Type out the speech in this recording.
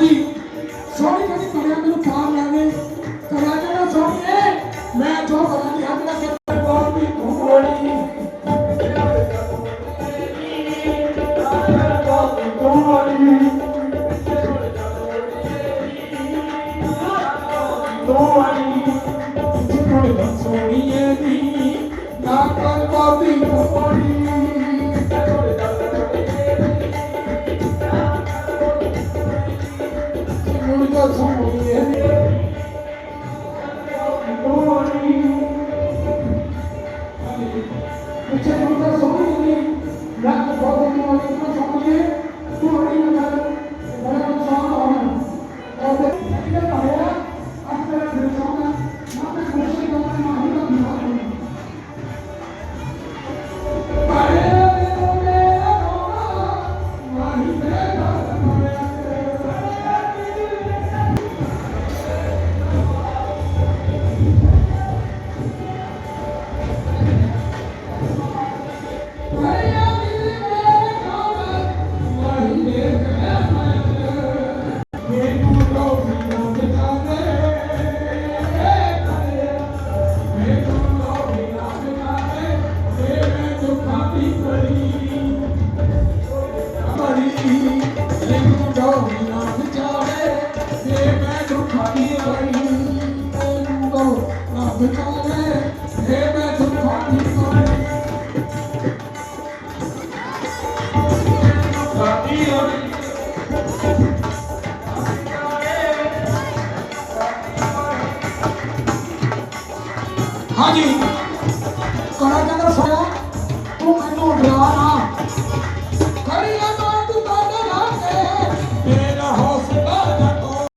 ਹਾਂਜੀ ਸੋਹਣੀ ਕਦੀ ਕਰਿਆ ਮੈਨੂੰ ਪਾਰ ਲਾਵੇ ਕਰਿਆ ਜਿਹੜਾ ਸੋਹਣੀਏ ਮੈਂ ਜੋ ਕਰਾਂ ਦੀ ਹੱਥ ਨਾਲ ਕਿਤੇ ਬਹੁਤ ਵੀ ਧੂੜੀ ਸੋਹਣੀਏ ਦੀ ਨਾ ਕਰ ਬਾਬੀ ਧੂੜੀ ਦੀ ਨਾ ਸਿੰਘ ਡੋਰੀ ਨਾ ਵਿਚਾਰੇ ਤੇ ਮੈਂ ਦੁਖਾਈ ਬਣੀ ਤੈਨੂੰ ਕੋ ਨਾ ਵਿਚਾਰੇ ਤੇ ਮੈਂ ਦੁਖਾਈ ਬਣੀ ਸਾਡੀ ਹੋਣੀ ਹਾਂਜੀ ਕਰਾ ਕਹਿੰਦਾ ਸੋਇਆ ਤੂੰ ਮੈਨੂੰ ਡਰਾ ਨਾ